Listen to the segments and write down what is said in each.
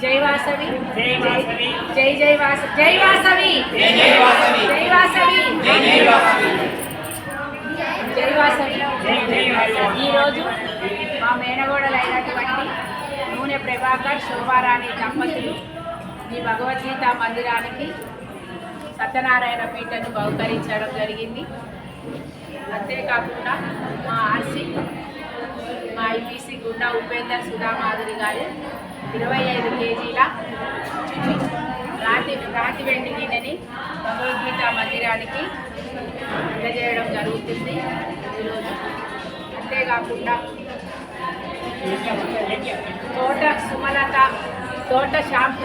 వాసవి. జై వాసవి. జై జై వాస జై వాసవి. జై జై వాసవి. జై వాసవి. జై జై వాసవి. జై వాసవి. జై జై ఈరోజు మా మేనగోడలైనటువంటి నూనె ప్రభాకర్ శోభారాణి దంపతులు ఈ భగవద్గీత మందిరానికి సత్యనారాయణ పీఠను బహుకరించడం జరిగింది. అంతేకాకుండా మా ఆర్సీ గుండా ఉపేందర్ సుధామాధురి గారు ఇరవై ఐదు కేజీల రాతి రాతి వెండి గిన్నెని భగవద్గీత మందిరానికి అందజేయడం జరుగుతుంది ఈరోజు. అంతేకాకుండా తోట సుమలత తోట శ్యామ్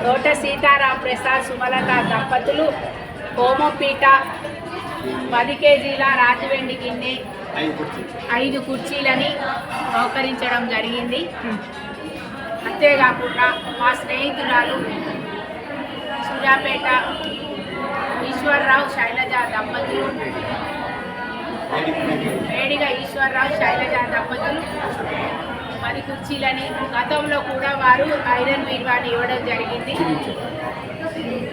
తోట సీతారాం ప్రసాద్ సుమలత దంపతులు హోమపీఠ పది కేజీల రాతి వెండి గిన్నె ఐదు కుర్చీ ఐదు కుర్చీలని సహకరించడం జరిగింది. అంతేకాకుండా మా స్నేహితురాలు సూర్యాపేట ఈశ్వరరావు శైలజ దంపతులు వేడిగా ఈశ్వరరావు శైలజ దంపతులు పది కుర్చీలని గతంలో కూడా వారు ఐరన్ బీర్వాని ఇవ్వడం జరిగింది.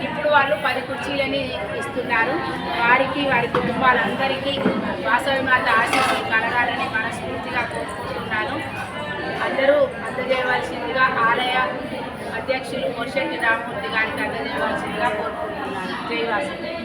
ఇప్పుడు వాళ్ళు పది కుర్చీలని ఇస్తున్నారు. వారికి వారి కుటుంబాలందరికీ వాసవి మాత ఆశీస్సులు కలగాలని మనస్ఫూర్తిగా కోరుకుంటున్నాను. అందరూ అందజేయవలసిందిగా ఆలయ అధ్యక్షులు మొర్షెట్టి రామమూర్తి గారికి అందజేయవలసిందిగా కోరుకుంటున్నాను. జై వాసవి